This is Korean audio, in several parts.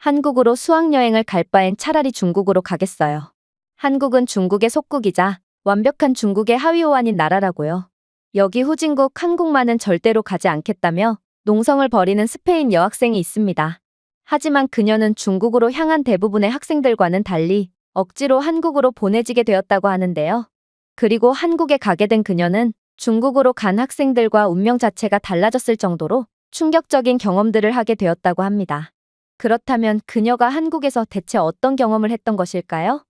한국으로 수학여행을 갈 바엔 차라리 중국으로 가겠어요. 한국은 중국의 속국이자 완벽한 중국의 하위호환인 나라라고요. 여기 후진국 한국만은 절대로 가지 않겠다며 농성을 벌이는 스페인 여학생이 있습니다. 하지만 그녀는 중국으로 향한 대부분의 학생들과는 달리 억지로 한국으로 보내지게 되었다고 하는데요. 그리고 한국에 가게 된 그녀는 중국으로 간 학생들과 운명 자체가 달라졌을 정도로 충격적인 경험들을 하게 되었다고 합니다. 그렇다면 그녀가 한국에서 대체 어떤 경험을 했던 것일까요?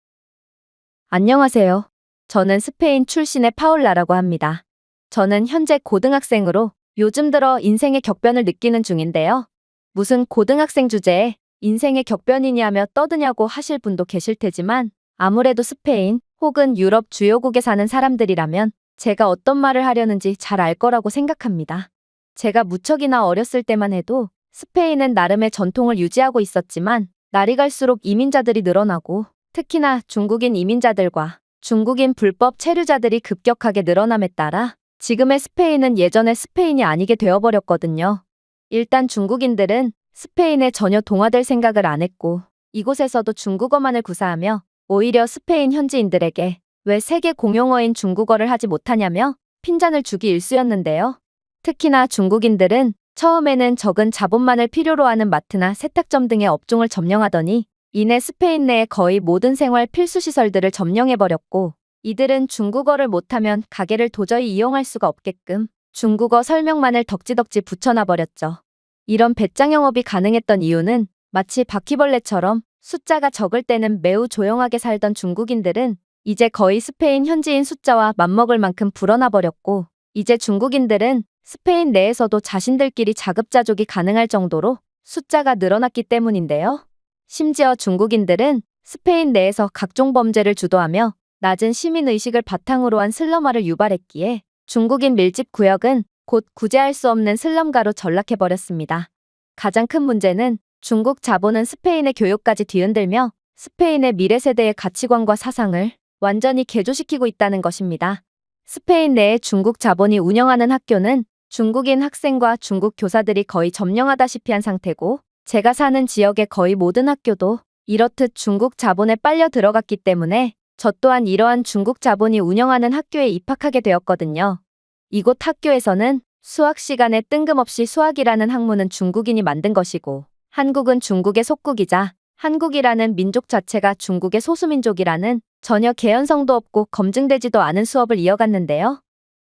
안녕하세요. 저는 스페인 출신의 파울라라고 합니다. 저는 현재 고등학생으로 요즘 들어 인생의 격변을 느끼는 중인데요. 무슨 고등학생 주제에 인생의 격변이냐며 떠드냐고 하실 분도 계실 테지만 아무래도 스페인 혹은 유럽 주요국에 사는 사람들이라면 제가 어떤 말을 하려는지 잘 알 거라고 생각합니다. 제가 무척이나 어렸을 때만 해도 스페인은 나름의 전통을 유지하고 있었지만 날이 갈수록 이민자들이 늘어나고 특히나 중국인 이민자들과 중국인 불법 체류자들이 급격하게 늘어남에 따라 지금의 스페인은 예전의 스페인이 아니게 되어버렸거든요. 일단 중국인들은 스페인에 전혀 동화될 생각을 안 했고 이곳에서도 중국어만을 구사하며 오히려 스페인 현지인들에게 왜 세계 공용어인 중국어를 하지 못하냐며 핀잔을 주기 일쑤였는데요. 특히나 중국인들은 처음에는 적은 자본만을 필요로 하는 마트나 세탁점 등의 업종을 점령하더니 이내 스페인 내의 거의 모든 생활 필수 시설들을 점령해버렸고 이들은 중국어를 못하면 가게를 도저히 이용할 수가 없게끔 중국어 설명만을 덕지덕지 붙여놔버렸죠. 이런 배짱 영업이 가능했던 이유는 마치 바퀴벌레처럼 숫자가 적을 때는 매우 조용하게 살던 중국인들은 이제 거의 스페인 현지인 숫자와 맞먹을 만큼 불어나버렸고 이제 중국인들은 스페인 내에서도 자신들끼리 자급자족이 가능할 정도로 숫자가 늘어났기 때문인데요. 심지어 중국인들은 스페인 내에서 각종 범죄를 주도하며 낮은 시민의식을 바탕으로 한 슬럼화를 유발했기에 중국인 밀집 구역은 곧 구제할 수 없는 슬럼가로 전락해버렸습니다. 가장 큰 문제는 중국 자본은 스페인의 교육까지 뒤흔들며 스페인의 미래 세대의 가치관과 사상을 완전히 개조시키고 있다는 것입니다. 스페인 내에 중국 자본이 운영하는 학교는 중국인 학생과 중국 교사들이 거의 점령하다시피 한 상태고 제가 사는 지역의 거의 모든 학교도 이렇듯 중국 자본에 빨려 들어갔기 때문에 저 또한 이러한 중국 자본이 운영하는 학교에 입학하게 되었거든요. 이곳 학교에서는 수학 시간에 뜬금없이 수학이라는 학문은 중국인이 만든 것이고 한국은 중국의 속국이자 한국이라는 민족 자체가 중국의 소수민족이라는 전혀 개연성도 없고 검증되지도 않은 수업을 이어갔는데요.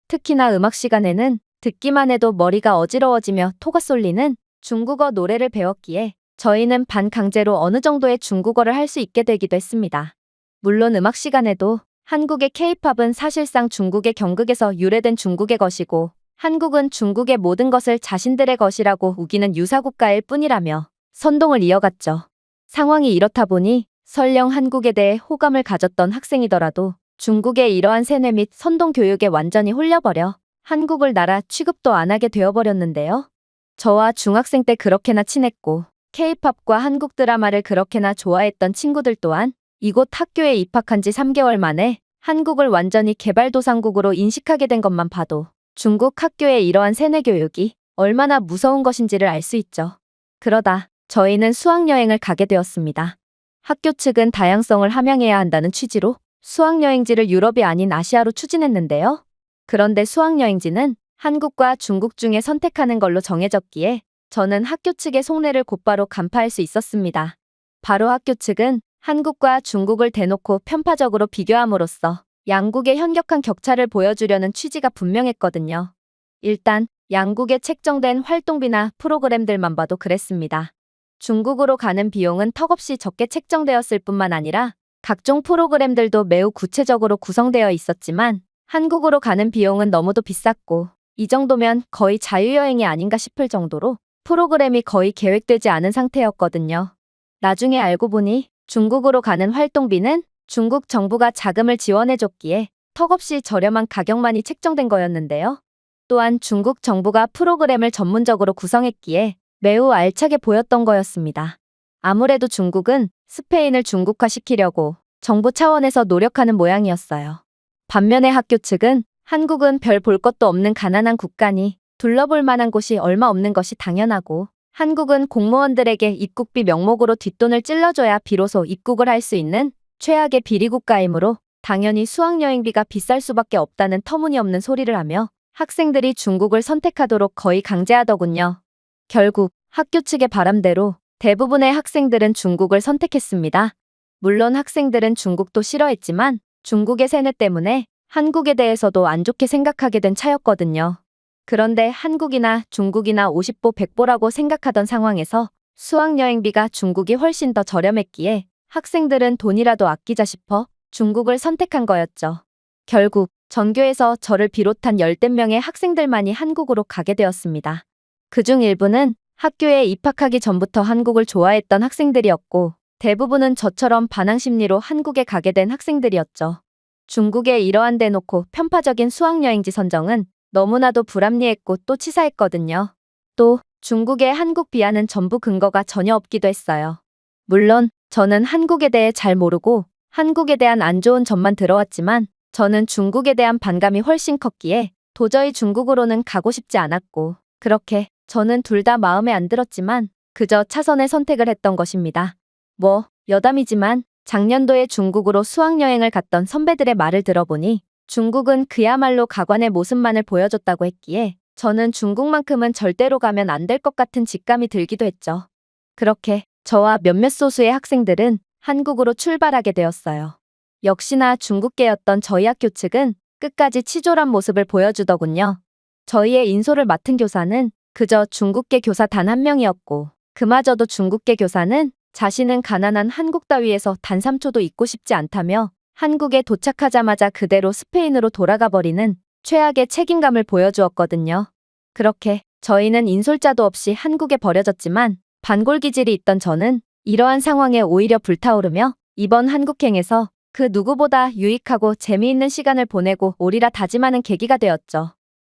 특히나 음악 시간에는 듣기만 해도 머리가 어지러워지며 토가 쏠리는 중국어 노래를 배웠기에 저희는 반강제로 어느 정도의 중국어를 할 수 있게 되기도 했습니다. 물론 음악 시간에도 한국의 케이팝은 사실상 중국의 경극에서 유래된 중국의 것이고 한국은 중국의 모든 것을 자신들의 것이라고 우기는 유사국가일 뿐이라며 선동을 이어갔죠. 상황이 이렇다 보니 설령 한국에 대해 호감을 가졌던 학생이더라도 중국의 이러한 세뇌 및 선동 교육에 완전히 홀려버려 한국을 나라 취급도 안 하게 되어버렸는데요. 저와 중학생 때 그렇게나 친했고 케이팝과 한국 드라마를 그렇게나 좋아했던 친구들 또한 이곳 학교에 입학한 지 3개월 만에 한국을 완전히 개발도상국으로 인식하게 된 것만 봐도 중국 학교의 이러한 세뇌 교육이 얼마나 무서운 것인지를 알 수 있죠. 그러다 저희는 수학여행을 가게 되었습니다. 학교 측은 다양성을 함양해야 한다는 취지로 수학여행지를 유럽이 아닌 아시아로 추진했는데요. 그런데 수학여행지는 한국과 중국 중에 선택하는 걸로 정해졌기에 저는 학교 측의 속내를 곧바로 간파할 수 있었습니다. 바로 학교 측은 한국과 중국을 대놓고 편파적으로 비교함으로써 양국의 현격한 격차를 보여주려는 취지가 분명했거든요. 일단 양국의 책정된 활동비나 프로그램들만 봐도 그랬습니다. 중국으로 가는 비용은 턱없이 적게 책정되었을 뿐만 아니라 각종 프로그램들도 매우 구체적으로 구성되어 있었지만 한국으로 가는 비용은 너무도 비쌌고 이 정도면 거의 자유여행이 아닌가 싶을 정도로 프로그램이 거의 계획되지 않은 상태였거든요. 나중에 알고 보니 중국으로 가는 활동비는 중국 정부가 자금을 지원해줬기에 턱없이 저렴한 가격만이 책정된 거였는데요. 또한 중국 정부가 프로그램을 전문적으로 구성했기에 매우 알차게 보였던 거였습니다. 아무래도 중국은 스페인을 중국화시키려고 정부 차원에서 노력하는 모양이었어요. 반면에 학교 측은 한국은 별 볼 것도 없는 가난한 국가니 둘러볼 만한 곳이 얼마 없는 것이 당연하고 한국은 공무원들에게 입국비 명목으로 뒷돈을 찔러줘야 비로소 입국을 할 수 있는 최악의 비리국가이므로 당연히 수학여행비가 비쌀 수밖에 없다는 터무니없는 소리를 하며 학생들이 중국을 선택하도록 거의 강제하더군요. 결국 학교 측의 바람대로 대부분의 학생들은 중국을 선택했습니다. 물론 학생들은 중국도 싫어했지만 중국의 세뇌 때문에 한국에 대해서도 안 좋게 생각하게 된 차였거든요. 그런데 한국이나 중국이나 50보 100보라고 생각하던 상황에서 수학여행비가 중국이 훨씬 더 저렴했기에 학생들은 돈이라도 아끼자 싶어 중국을 선택한 거였죠. 결국 전교에서 저를 비롯한 열댓 명의 학생들만이 한국으로 가게 되었습니다. 그중 일부는 학교에 입학하기 전부터 한국을 좋아했던 학생들이었고 대부분은 저처럼 반항 심리로 한국에 가게 된 학생들이었죠. 중국의 이러한 대놓고 편파적인 수학여행지 선정은 너무나도 불합리했고 또 치사했거든요. 또 중국의 한국 비하는 전부 근거가 전혀 없기도 했어요. 물론 저는 한국에 대해 잘 모르고 한국에 대한 안 좋은 점만 들어왔지만 저는 중국에 대한 반감이 훨씬 컸기에 도저히 중국으로는 가고 싶지 않았고 그렇게 저는 둘 다 마음에 안 들었지만 그저 차선의 선택을 했던 것입니다. 뭐 여담이지만 작년도에 중국으로 수학여행을 갔던 선배들의 말을 들어보니 중국은 그야말로 가관의 모습만을 보여줬다고 했기에 저는 중국만큼은 절대로 가면 안 될 것 같은 직감이 들기도 했죠. 그렇게 저와 몇몇 소수의 학생들은 한국으로 출발하게 되었어요. 역시나 중국계였던 저희 학교 측은 끝까지 치졸한 모습을 보여주더군요. 저희의 인솔을 맡은 교사는 그저 중국계 교사 단 한 명이었고 그마저도 중국계 교사는 자신은 가난한 한국 따위에서 단 3초도 있고 싶지 않다며 한국에 도착하자마자 그대로 스페인으로 돌아가 버리는 최악의 책임감을 보여주었거든요. 그렇게 저희는 인솔자도 없이 한국에 버려졌지만 반골 기질이 있던 저는 이러한 상황에 오히려 불타오르며 이번 한국행에서 그 누구보다 유익하고 재미있는 시간을 보내고 오리라 다짐하는 계기가 되었죠.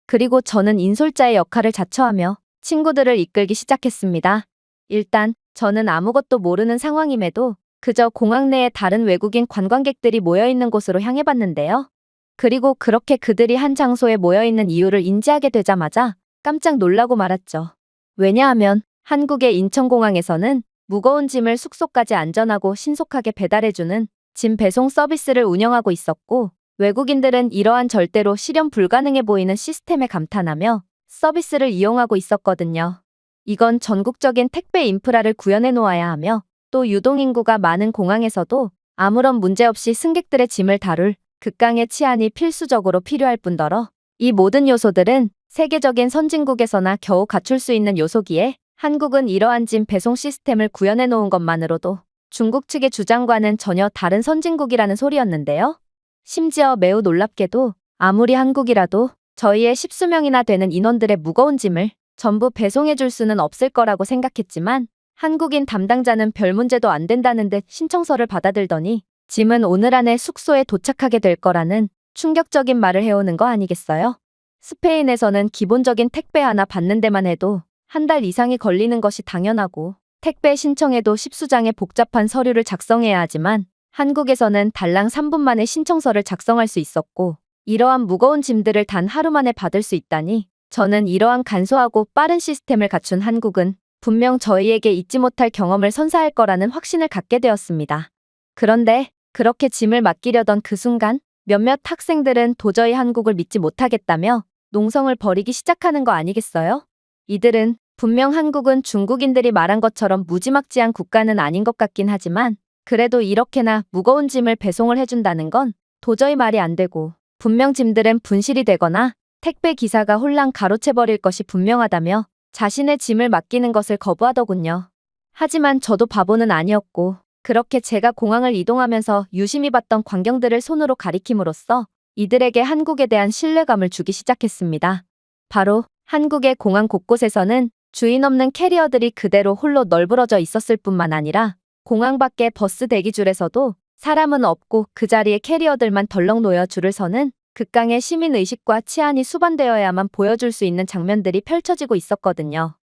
그리고 저는 인솔자의 역할을 자처하며 친구들을 이끌기 시작했습니다. 일단 저는 아무것도 모르는 상황임에도 그저 공항 내에 다른 외국인 관광객들이 모여있는 곳으로 향해 봤는데요. 그리고 그렇게 그들이 한 장소에 모여있는 이유를 인지하게 되자마자 깜짝 놀라고 말았죠. 왜냐하면 한국의 인천공항에서는 무거운 짐을 숙소까지 안전하고 신속하게 배달해주는 짐 배송 서비스를 운영하고 있었고 외국인들은 이러한 절대로 실현 불가능해 보이는 시스템에 감탄하며 서비스를 이용하고 있었거든요. 이건 전국적인 택배 인프라를 구현해 놓아야 하며 또 유동인구가 많은 공항에서도 아무런 문제 없이 승객들의 짐을 다룰 극강의 치안이 필수적으로 필요할 뿐더러 이 모든 요소들은 세계적인 선진국에서나 겨우 갖출 수 있는 요소기에 한국은 이러한 짐 배송 시스템을 구현해 놓은 것만으로도 중국 측의 주장과는 전혀 다른 선진국이라는 소리였는데요. 심지어 매우 놀랍게도 아무리 한국이라도 저희의 십수명이나 되는 인원들의 무거운 짐을 전부 배송해 줄 수는 없을 거라고 생각했지만 한국인 담당자는 별 문제도 안 된다는 듯 신청서를 받아들더니 짐은 오늘 안에 숙소에 도착하게 될 거라는 충격적인 말을 해오는 거 아니겠어요? 스페인에서는 기본적인 택배 하나 받는 데만 해도 한 달 이상이 걸리는 것이 당연하고 택배 신청에도 십수장의 복잡한 서류를 작성해야 하지만 한국에서는 달랑 3분 만에 신청서를 작성할 수 있었고 이러한 무거운 짐들을 단 하루 만에 받을 수 있다니 저는 이러한 간소하고 빠른 시스템을 갖춘 한국은 분명 저희에게 잊지 못할 경험을 선사할 거라는 확신을 갖게 되었습니다. 그런데 그렇게 짐을 맡기려던 그 순간 몇몇 학생들은 도저히 한국을 믿지 못하겠다며 농성을 벌이기 시작하는 거 아니겠어요? 이들은 분명 한국은 중국인들이 말한 것처럼 무지막지한 국가는 아닌 것 같긴 하지만 그래도 이렇게나 무거운 짐을 배송을 해준다는 건 도저히 말이 안 되고 분명 짐들은 분실이 되거나 택배 기사가 혼란 가로채버릴 것이 분명하다며 자신의 짐을 맡기는 것을 거부하더군요. 하지만 저도 바보는 아니었고 그렇게 제가 공항을 이동하면서 유심히 봤던 광경들을 손으로 가리킴으로써 이들에게 한국에 대한 신뢰감을 주기 시작했습니다. 바로 한국의 공항 곳곳에서는 주인 없는 캐리어들이 그대로 홀로 널브러져 있었을 뿐만 아니라 공항 밖의 버스 대기줄에서도 사람은 없고 그 자리에 캐리어들만 덜렁 놓여 줄을 서는 극강의 시민의식과 치안이 수반되어야만 보여줄 수 있는 장면들이 펼쳐지고 있었거든요.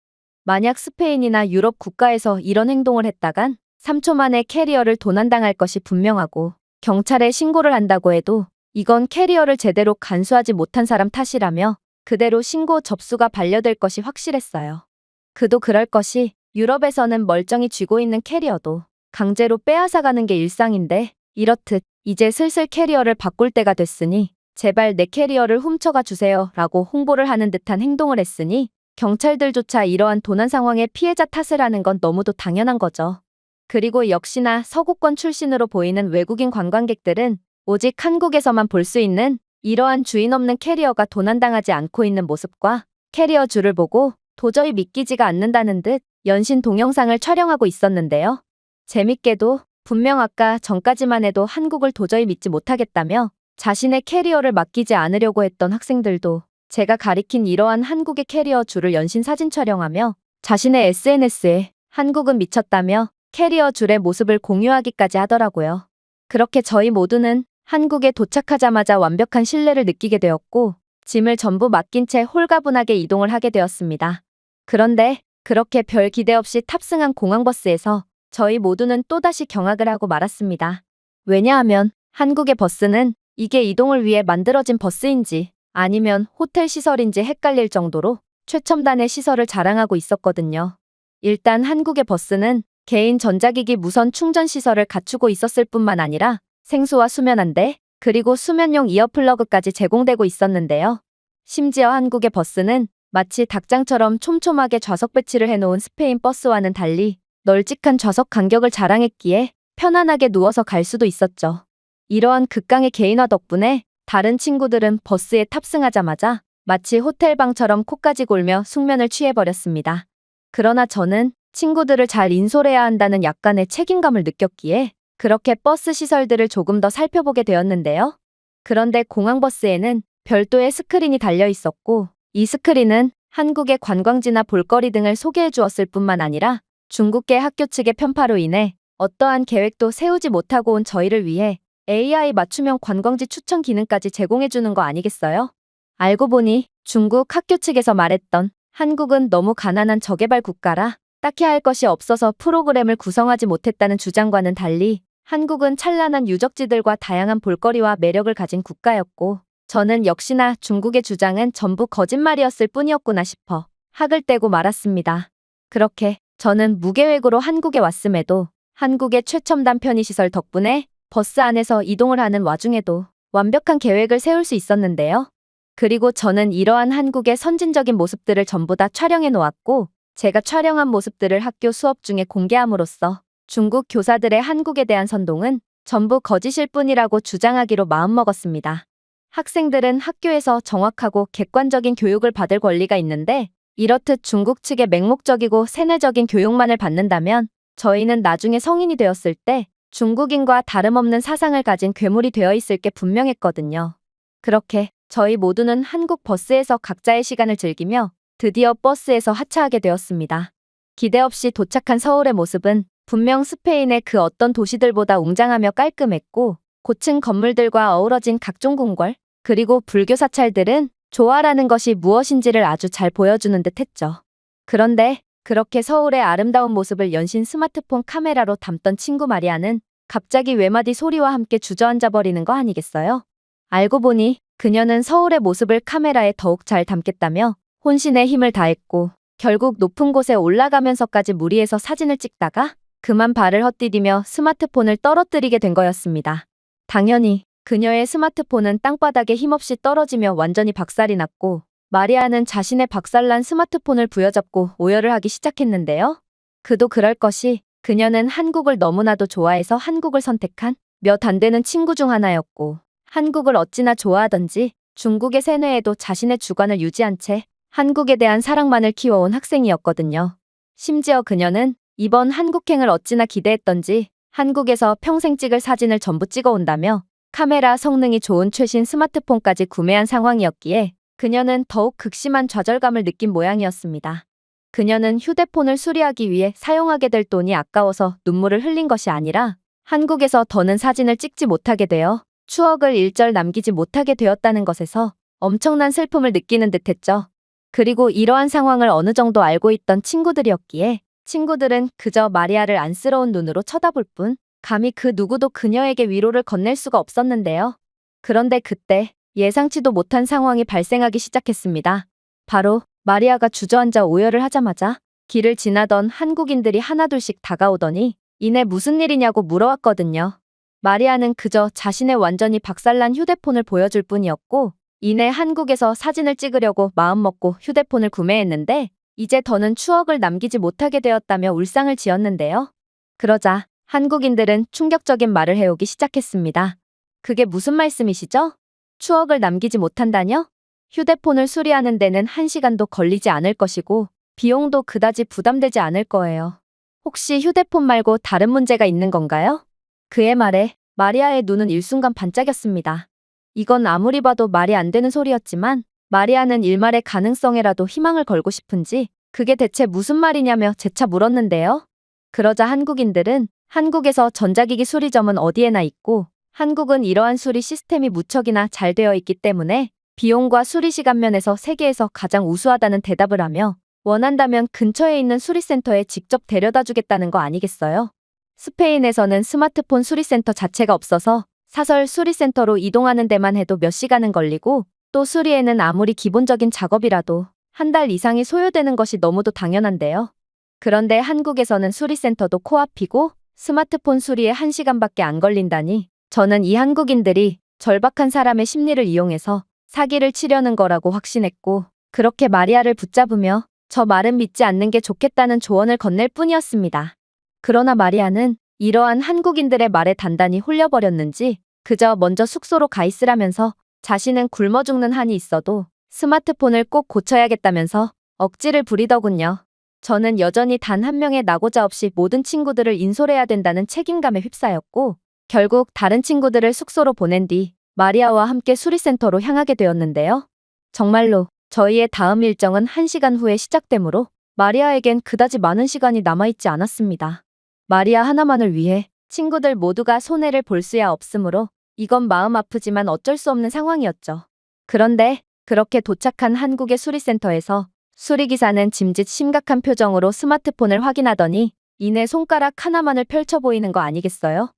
만약 스페인이나 유럽 국가에서 이런 행동을 했다간 3초 만에 캐리어를 도난당할 것이 분명하고 경찰에 신고를 한다고 해도 이건 캐리어를 제대로 간수하지 못한 사람 탓이라며 그대로 신고 접수가 반려될 것이 확실했어요. 그도 그럴 것이 유럽에서는 멀쩡히 쥐고 있는 캐리어도 강제로 빼앗아가는 게 일상인데 이렇듯 이제 슬슬 캐리어를 바꿀 때가 됐으니 제발 내 캐리어를 훔쳐가 주세요 라고 홍보를 하는 듯한 행동을 했으니 경찰들조차 이러한 도난 상황의 피해자 탓을 하는 건 너무도 당연한 거죠. 그리고 역시나 서구권 출신으로 보이는 외국인 관광객들은 오직 한국에서만 볼 수 있는 이러한 주인 없는 캐리어가 도난당하지 않고 있는 모습과 캐리어 줄을 보고 도저히 믿기지가 않는다는 듯 연신 동영상을 촬영하고 있었는데요. 재밌게도 분명 아까 전까지만 해도 한국을 도저히 믿지 못하겠다며 자신의 캐리어를 맡기지 않으려고 했던 학생들도 제가 가리킨 이러한 한국의 캐리어 줄을 연신 사진 촬영하며 자신의 SNS에 한국은 미쳤다며 캐리어 줄의 모습을 공유하기까지 하더라고요. 그렇게 저희 모두는 한국에 도착하자마자 완벽한 신뢰를 느끼게 되었고 짐을 전부 맡긴 채 홀가분하게 이동을 하게 되었습니다. 그런데 그렇게 별 기대 없이 탑승한 공항버스에서 저희 모두는 또다시 경악을 하고 말았습니다. 왜냐하면 한국의 버스는 이게 이동을 위해 만들어진 버스인지 아니면 호텔 시설인지 헷갈릴 정도로 최첨단의 시설을 자랑하고 있었거든요. 일단 한국의 버스는 개인 전자기기 무선 충전 시설을 갖추고 있었을 뿐만 아니라 생수와 수면 안대, 그리고 수면용 이어플러그까지 제공되고 있었는데요. 심지어 한국의 버스는 마치 닭장처럼 촘촘하게 좌석 배치를 해놓은 스페인 버스와는 달리 널찍한 좌석 간격을 자랑했기에 편안하게 누워서 갈 수도 있었죠. 이러한 극강의 개인화 덕분에 다른 친구들은 버스에 탑승하자마자 마치 호텔방처럼 코까지 골며 숙면을 취해버렸습니다. 그러나 저는 친구들을 잘 인솔해야 한다는 약간의 책임감을 느꼈기에 그렇게 버스 시설들을 조금 더 살펴보게 되었는데요. 그런데 공항버스에는 별도의 스크린이 달려 있었고 이 스크린은 한국의 관광지나 볼거리 등을 소개해 주었을 뿐만 아니라 중국계 학교 측의 편파로 인해 어떠한 계획도 세우지 못하고 온 저희를 위해 AI 맞춤형 관광지 추천 기능까지 제공해 주는 거 아니겠어요? 알고 보니 중국 학교 측에서 말했던 한국은 너무 가난한 저개발 국가라 딱히 할 것이 없어서 프로그램을 구성하지 못했다는 주장과는 달리 한국은 찬란한 유적지들과 다양한 볼거리와 매력을 가진 국가였고 저는 역시나 중국의 주장은 전부 거짓말이었을 뿐이었구나 싶어 학을 떼고 말았습니다. 그렇게 저는 무계획으로 한국에 왔음에도 한국의 최첨단 편의시설 덕분에 버스 안에서 이동을 하는 와중에도 완벽한 계획을 세울 수 있었는데요. 그리고 저는 이러한 한국의 선진적인 모습들을 전부 다 촬영해 놓았고 제가 촬영한 모습들을 학교 수업 중에 공개함으로써 중국 교사들의 한국에 대한 선동은 전부 거짓일 뿐이라고 주장하기로 마음먹었습니다. 학생들은 학교에서 정확하고 객관적인 교육을 받을 권리가 있는데 이렇듯 중국 측의 맹목적이고 세뇌적인 교육만을 받는다면 저희는 나중에 성인이 되었을 때 중국인과 다름없는 사상을 가진 괴물이 되어 있을 게 분명했거든요. 그렇게 저희 모두는 한국 버스에서 각자의 시간을 즐기며 드디어 버스에서 하차하게 되었습니다. 기대 없이 도착한 서울의 모습은 분명 스페인의 그 어떤 도시들보다 웅장하며 깔끔했고 고층 건물들과 어우러진 각종 궁궐, 그리고 불교 사찰들은 조화라는 것이 무엇인지를 아주 잘 보여주는 듯 했죠. 그런데 그렇게 서울의 아름다운 모습을 연신 스마트폰 카메라로 담던 친구 마리아는 갑자기 외마디 소리와 함께 주저앉아 버리는 거 아니겠어요? 알고 보니 그녀는 서울의 모습을 카메라에 더욱 잘 담겠다며 혼신의 힘을 다했고 결국 높은 곳에 올라가면서까지 무리해서 사진을 찍다가 그만 발을 헛디디며 스마트폰을 떨어뜨리게 된 거였습니다. 당연히 그녀의 스마트폰은 땅바닥에 힘없이 떨어지며 완전히 박살이 났고 마리아는 자신의 박살난 스마트폰을 부여잡고 오열을 하기 시작했는데요. 그도 그럴 것이 그녀는 한국을 너무나도 좋아해서 한국을 선택한 몇 안 되는 친구 중 하나였고 한국을 어찌나 좋아하던지 중국의 세뇌에도 자신의 주관을 유지한 채 한국에 대한 사랑만을 키워온 학생이었거든요. 심지어 그녀는 이번 한국행을 어찌나 기대했던지 한국에서 평생 찍을 사진을 전부 찍어온다며 카메라 성능이 좋은 최신 스마트폰까지 구매한 상황이었기에 그녀는 더욱 극심한 좌절감을 느낀 모양이었습니다. 그녀는 휴대폰을 수리하기 위해 사용하게 될 돈이 아까워서 눈물을 흘린 것이 아니라 한국에서 더는 사진을 찍지 못하게 되어 추억을 일절 남기지 못하게 되었다는 것에서 엄청난 슬픔을 느끼는 듯 했죠. 그리고 이러한 상황을 어느 정도 알고 있던 친구들이었기에 친구들은 그저 마리아를 안쓰러운 눈으로 쳐다볼 뿐 감히 그 누구도 그녀에게 위로를 건넬 수가 없었는데요. 그런데 그때 예상치도 못한 상황이 발생하기 시작했습니다. 바로 마리아가 주저앉아 오열을 하자마자 길을 지나던 한국인들이 하나둘씩 다가오더니 이내 무슨 일이냐고 물어왔거든요. 마리아는 그저 자신의 완전히 박살난 휴대폰을 보여줄 뿐이었고 이내 한국에서 사진을 찍으려고 마음먹고 휴대폰을 구매했는데 이제 더는 추억을 남기지 못하게 되었다며 울상을 지었는데요. 그러자 한국인들은 충격적인 말을 해오기 시작했습니다. 그게 무슨 말씀이시죠? 추억을 남기지 못한다뇨? 휴대폰을 수리하는 데는 한시간도 걸리지 않을 것이고 비용도 그다지 부담되지 않을 거예요. 혹시 휴대폰 말고 다른 문제가 있는 건가요? 그의 말에 마리아의 눈은 일순간 반짝였습니다. 이건 아무리 봐도 말이 안 되는 소리였지만 마리아는 일말의 가능성에라도 희망을 걸고 싶은지 그게 대체 무슨 말이냐며 재차 물었는데요. 그러자 한국인들은 한국에서 전자기기 수리점은 어디에나 있고 한국은 이러한 수리 시스템이 무척이나 잘 되어 있기 때문에 비용과 수리 시간 면에서 세계에서 가장 우수하다는 대답을 하며 원한다면 근처에 있는 수리센터에 직접 데려다 주겠다는 거 아니겠어요? 스페인에서는 스마트폰 수리센터 자체가 없어서 사설 수리센터로 이동하는 데만 해도 몇 시간은 걸리고 또 수리에는 아무리 기본적인 작업이라도 한 달 이상이 소요되는 것이 너무도 당연한데요. 그런데 한국에서는 수리센터도 코앞이고 스마트폰 수리에 1시간밖에 안 걸린다니 저는 이 한국인들이 절박한 사람의 심리를 이용해서 사기를 치려는 거라고 확신했고 그렇게 마리아를 붙잡으며 저 말은 믿지 않는 게 좋겠다는 조언을 건넬 뿐이었습니다. 그러나 마리아는 이러한 한국인들의 말에 단단히 홀려버렸는지 그저 먼저 숙소로 가 있으라면서 자신은 굶어 죽는 한이 있어도 스마트폰을 꼭 고쳐야겠다면서 억지를 부리더군요. 저는 여전히 단 한 명의 나고자 없이 모든 친구들을 인솔해야 된다는 책임감에 휩싸였고 결국 다른 친구들을 숙소로 보낸 뒤 마리아와 함께 수리센터로 향하게 되었는데요. 정말로 저희의 다음 일정은 1시간 후에 시작되므로 마리아에겐 그다지 많은 시간이 남아있지 않았습니다. 마리아 하나만을 위해 친구들 모두가 손해를 볼 수야 없으므로 이건 마음 아프지만 어쩔 수 없는 상황이었죠. 그런데 그렇게 도착한 한국의 수리센터에서 수리기사는 짐짓 심각한 표정으로 스마트폰을 확인하더니 이내 손가락 하나만을 펼쳐 보이는 거 아니겠어요?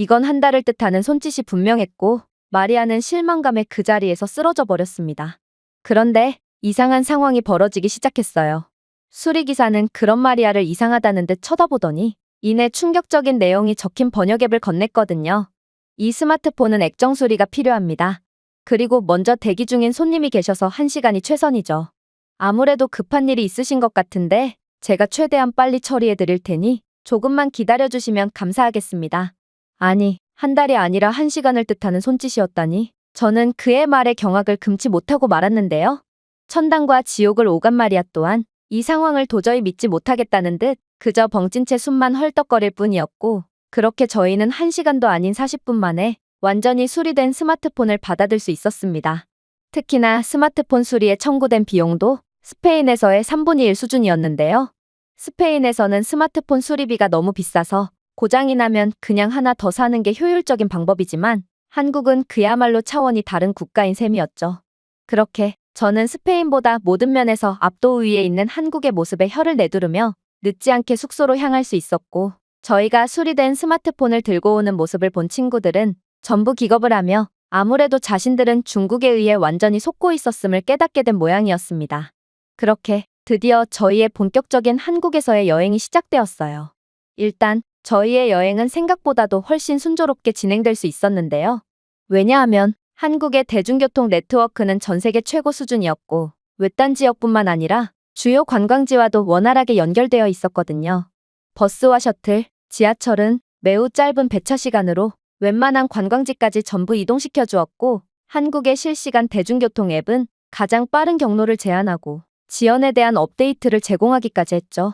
이건 한 달을 뜻하는 손짓이 분명했고 마리아는 실망감에 그 자리에서 쓰러져 버렸습니다. 그런데 이상한 상황이 벌어지기 시작했어요. 수리기사는 그런 마리아를 이상하다는 듯 쳐다보더니 이내 충격적인 내용이 적힌 번역 앱을 건넸거든요. 이 스마트폰은 액정 수리가 필요합니다. 그리고 먼저 대기 중인 손님이 계셔서 1시간이 최선이죠. 아무래도 급한 일이 있으신 것 같은데 제가 최대한 빨리 처리해 드릴 테니 조금만 기다려 주시면 감사하겠습니다. 아니, 한 달이 아니라 한 시간을 뜻하는 손짓이었다니 저는 그의 말에 경악을 금치 못하고 말았는데요. 천당과 지옥을 오간 마리아 또한 이 상황을 도저히 믿지 못하겠다는 듯 그저 벙찐 채 숨만 헐떡거릴 뿐이었고 그렇게 저희는 한 시간도 아닌 40분 만에 완전히 수리된 스마트폰을 받아들 수 있었습니다. 특히나 스마트폰 수리에 청구된 비용도 스페인에서의 3분의 1 수준이었는데요. 스페인에서는 스마트폰 수리비가 너무 비싸서 고장이 나면 그냥 하나 더 사는 게 효율적인 방법이지만 한국은 그야말로 차원이 다른 국가인 셈이었죠. 그렇게 저는 스페인보다 모든 면에서 압도 위에 있는 한국의 모습에 혀를 내두르며 늦지 않게 숙소로 향할 수 있었고 저희가 수리된 스마트폰을 들고 오는 모습을 본 친구들은 전부 기겁을 하며 아무래도 자신들은 중국에 의해 완전히 속고 있었음을 깨닫게 된 모양이었습니다. 그렇게 드디어 저희의 본격적인 한국에서의 여행이 시작되었어요. 일단 저희의 여행은 생각보다도 훨씬 순조롭게 진행될 수 있었는데요. 왜냐하면 한국의 대중교통 네트워크는 전 세계 최고 수준이었고 외딴 지역뿐만 아니라 주요 관광지와도 원활하게 연결되어 있었거든요. 버스와 셔틀, 지하철은 매우 짧은 배차 시간으로 웬만한 관광지까지 전부 이동시켜 주었고 한국의 실시간 대중교통 앱은 가장 빠른 경로를 제한하고 지연에 대한 업데이트를 제공하기까지 했죠.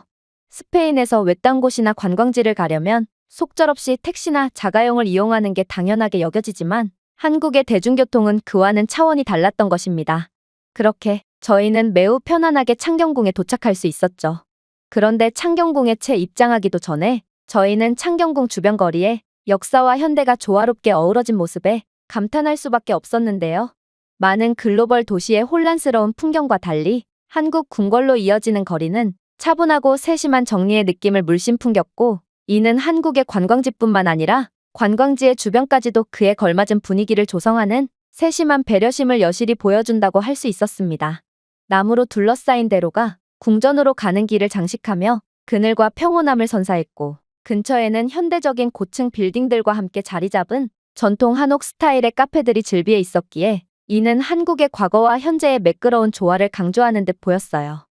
스페인에서 외딴 곳이나 관광지를 가려면 속절없이 택시나 자가용을 이용하는 게 당연하게 여겨지지만 한국의 대중교통은 그와는 차원이 달랐던 것입니다. 그렇게 저희는 매우 편안하게 창경궁에 도착할 수 있었죠. 그런데 창경궁에 채 입장하기도 전에 저희는 창경궁 주변 거리에 역사와 현대가 조화롭게 어우러진 모습에 감탄할 수밖에 없었는데요. 많은 글로벌 도시의 혼란스러운 풍경과 달리 한국 궁궐로 이어지는 거리는 차분하고 세심한 정리의 느낌을 물씬 풍겼고 이는 한국의 관광지뿐만 아니라 관광지의 주변까지도 그에 걸맞은 분위기를 조성하는 세심한 배려심을 여실히 보여준다고 할 수 있었습니다. 나무로 둘러싸인 대로가 궁전으로 가는 길을 장식하며 그늘과 평온함을 선사했고 근처에는 현대적인 고층 빌딩들과 함께 자리 잡은 전통 한옥 스타일의 카페들이 즐비해 있었기에 이는 한국의 과거와 현재의 매끄러운 조화를 강조하는 듯 보였어요.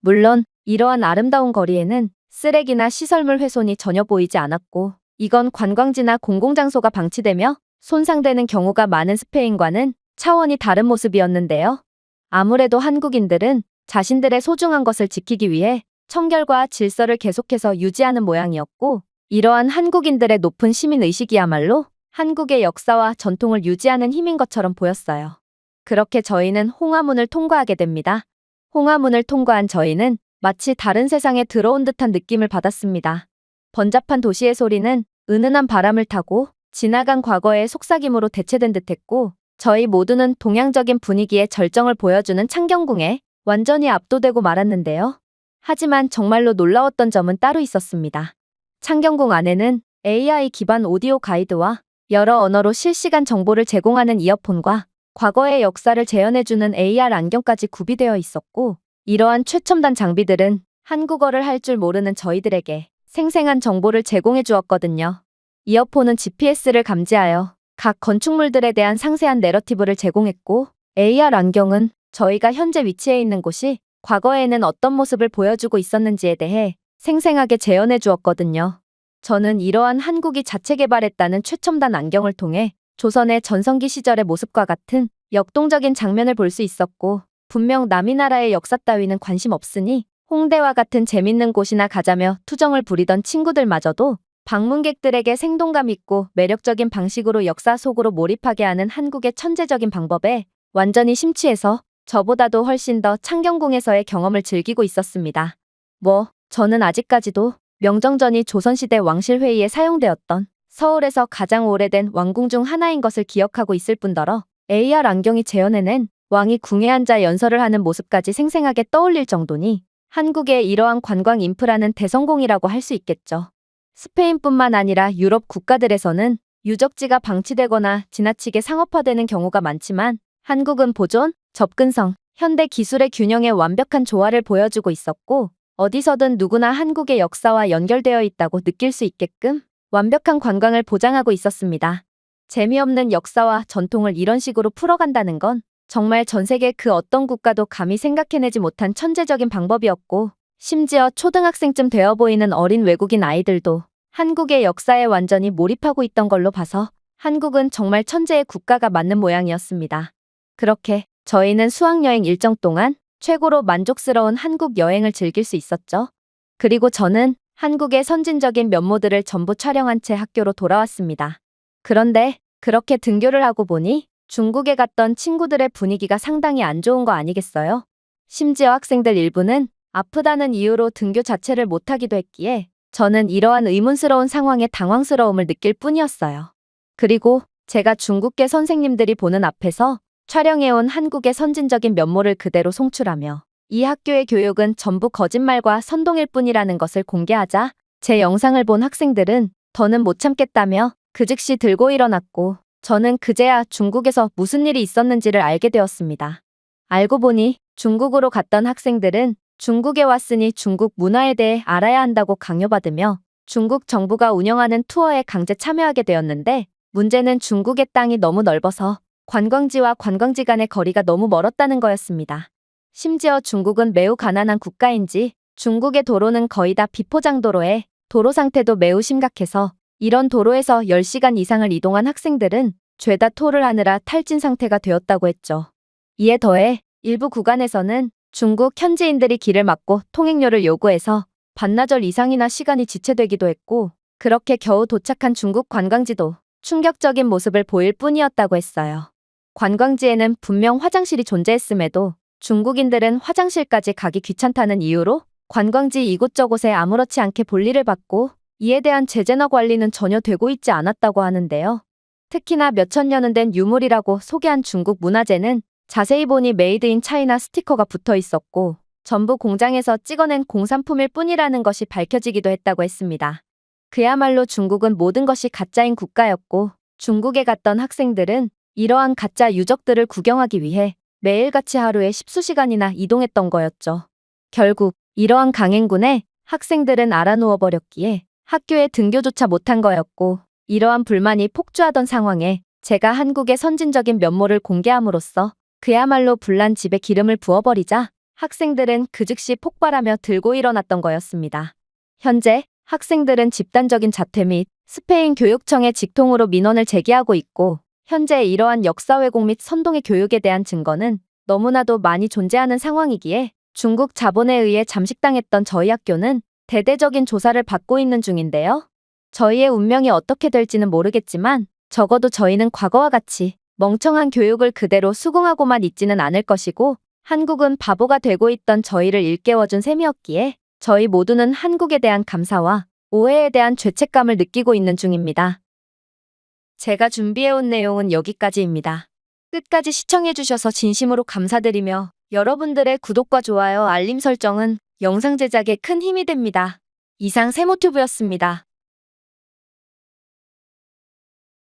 물론 이러한 아름다운 거리에는 쓰레기나 시설물 훼손이 전혀 보이지 않았고 이건 관광지나 공공장소가 방치되며 손상되는 경우가 많은 스페인과는 차원이 다른 모습이었는데요. 아무래도 한국인들은 자신들의 소중한 것을 지키기 위해 청결과 질서를 계속해서 유지하는 모양이었고 이러한 한국인들의 높은 시민 의식이야말로 한국의 역사와 전통을 유지하는 힘인 것처럼 보였어요. 그렇게 저희는 홍화문을 통과하게 됩니다. 홍화문을 통과한 저희는 마치 다른 세상에 들어온 듯한 느낌을 받았습니다. 번잡한 도시의 소리는 은은한 바람을 타고 지나간 과거의 속삭임으로 대체된 듯했고 저희 모두는 동양적인 분위기의 절정을 보여주는 창경궁에 완전히 압도되고 말았는데요. 하지만 정말로 놀라웠던 점은 따로 있었습니다. 창경궁 안에는 AI 기반 오디오 가이드와 여러 언어로 실시간 정보를 제공하는 이어폰과 과거의 역사를 재현해주는 AR 안경까지 구비되어 있었고 이러한 최첨단 장비들은 한국어를 할 줄 모르는 저희들에게 생생한 정보를 제공해 주었거든요. 이어폰은 GPS를 감지하여 각 건축물들에 대한 상세한 내러티브를 제공했고 AR 안경은 저희가 현재 위치해 있는 곳이 과거에는 어떤 모습을 보여주고 있었는지에 대해 생생하게 재현해 주었거든요. 저는 이러한 한국이 자체 개발했다는 최첨단 안경을 통해 조선의 전성기 시절의 모습과 같은 역동적인 장면을 볼 수 있었고 분명 남이 나라의 역사 따위는 관심 없으니 홍대와 같은 재밌는 곳이나 가자며 투정을 부리던 친구들마저도 방문객들에게 생동감 있고 매력적인 방식으로 역사 속으로 몰입하게 하는 한국의 천재적인 방법에 완전히 심취해서 저보다도 훨씬 더 창경궁에서의 경험을 즐기고 있었습니다. 뭐, 저는 아직까지도 명정전이 조선시대 왕실회의에 사용되었던 서울에서 가장 오래된 왕궁 중 하나인 것을 기억하고 있을 뿐더러 AR 안경이 재현해낸 왕이 궁에 앉아 연설을 하는 모습까지 생생하게 떠올릴 정도니 한국의 이러한 관광 인프라는 대성공이라고 할 수 있겠죠. 스페인뿐만 아니라 유럽 국가들에서는 유적지가 방치되거나 지나치게 상업화되는 경우가 많지만 한국은 보존, 접근성, 현대 기술의 균형의 완벽한 조화를 보여주고 있었고 어디서든 누구나 한국의 역사와 연결되어 있다고 느낄 수 있게끔 완벽한 관광을 보장하고 있었습니다. 재미없는 역사와 전통을 이런 식으로 풀어간다는 건 정말 전 세계 그 어떤 국가도 감히 생각해내지 못한 천재적인 방법이었고 심지어 초등학생쯤 되어 보이는 어린 외국인 아이들도 한국의 역사에 완전히 몰입하고 있던 걸로 봐서 한국은 정말 천재의 국가가 맞는 모양이었습니다. 그렇게 저희는 수학여행 일정 동안 최고로 만족스러운 한국 여행을 즐길 수 있었죠. 그리고 저는 한국의 선진적인 면모들을 전부 촬영한 채 학교로 돌아왔습니다. 그런데 그렇게 등교를 하고 보니 중국에 갔던 친구들의 분위기가 상당히 안 좋은 거 아니겠어요? 심지어 학생들 일부는 아프다는 이유로 등교 자체를 못하기도 했기에 저는 이러한 의문스러운 상황에 당황스러움을 느낄 뿐이었어요. 그리고 제가 중국계 선생님들이 보는 앞에서 촬영해온 한국의 선진적인 면모를 그대로 송출하며 이 학교의 교육은 전부 거짓말과 선동일 뿐이라는 것을 공개하자 제 영상을 본 학생들은 더는 못 참겠다며 그 즉시 들고 일어났고 저는 그제야 중국에서 무슨 일이 있었는지를 알게 되었습니다. 알고 보니 중국으로 갔던 학생들은 중국에 왔으니 중국 문화에 대해 알아야 한다고 강요받으며 중국 정부가 운영하는 투어에 강제 참여하게 되었는데 문제는 중국의 땅이 너무 넓어서 관광지와 관광지 간의 거리가 너무 멀었다는 거였습니다. 심지어 중국은 매우 가난한 국가인지 중국의 도로는 거의 다 비포장도로에 도로 상태도 매우 심각해서 이런 도로에서 10시간 이상을 이동한 학생들은 죄다 토를 하느라 탈진 상태가 되었다고 했죠. 이에 더해 일부 구간에서는 중국 현지인들이 길을 막고 통행료를 요구해서 반나절 이상이나 시간이 지체되기도 했고 그렇게 겨우 도착한 중국 관광지도 충격적인 모습을 보일 뿐이었다고 했어요. 관광지에는 분명 화장실이 존재했음에도 중국인들은 화장실까지 가기 귀찮다는 이유로 관광지 이곳저곳에 아무렇지 않게 볼일을 받고 이에 대한 제재나 관리는 전혀 되고 있지 않았다고 하는데요. 특히나 몇천 년은 된 유물이라고 소개한 중국 문화재는 자세히 보니 메이드 인 차이나 스티커가 붙어 있었고 전부 공장에서 찍어낸 공산품일 뿐이라는 것이 밝혀지기도 했다고 했습니다. 그야말로 중국은 모든 것이 가짜인 국가였고 중국에 갔던 학생들은 이러한 가짜 유적들을 구경하기 위해 매일같이 하루에 십수시간이나 이동했던 거였죠. 결국 이러한 강행군에 학생들은 알아누워 버렸기에 학교에 등교조차 못한 거였고 이러한 불만이 폭주하던 상황에 제가 한국의 선진적인 면모를 공개함으로써 그야말로 불난 집에 기름을 부어버리자 학생들은 그 즉시 폭발하며 들고 일어났던 거였습니다. 현재 학생들은 집단적인 자퇴 및 스페인 교육청에 직통으로 민원을 제기하고 있고 현재 이러한 역사 왜곡 및 선동의 교육에 대한 증거는 너무나도 많이 존재하는 상황이기에 중국 자본에 의해 잠식당했던 저희 학교는 대대적인 조사를 받고 있는 중인데요. 저희의 운명이 어떻게 될지는 모르겠지만 적어도 저희는 과거와 같이 멍청한 교육을 그대로 수긍하고만 있지는 않을 것이고 한국은 바보가 되고 있던 저희를 일깨워준 셈이었기에 저희 모두는 한국에 대한 감사와 오해에 대한 죄책감을 느끼고 있는 중입니다. 제가 준비해온 내용은 여기까지입니다. 끝까지 시청해주셔서 진심으로 감사드리며 여러분들의 구독과 좋아요, 알림 설정은 영상 제작에 큰 힘이 됩니다. 이상 세모튜브였습니다.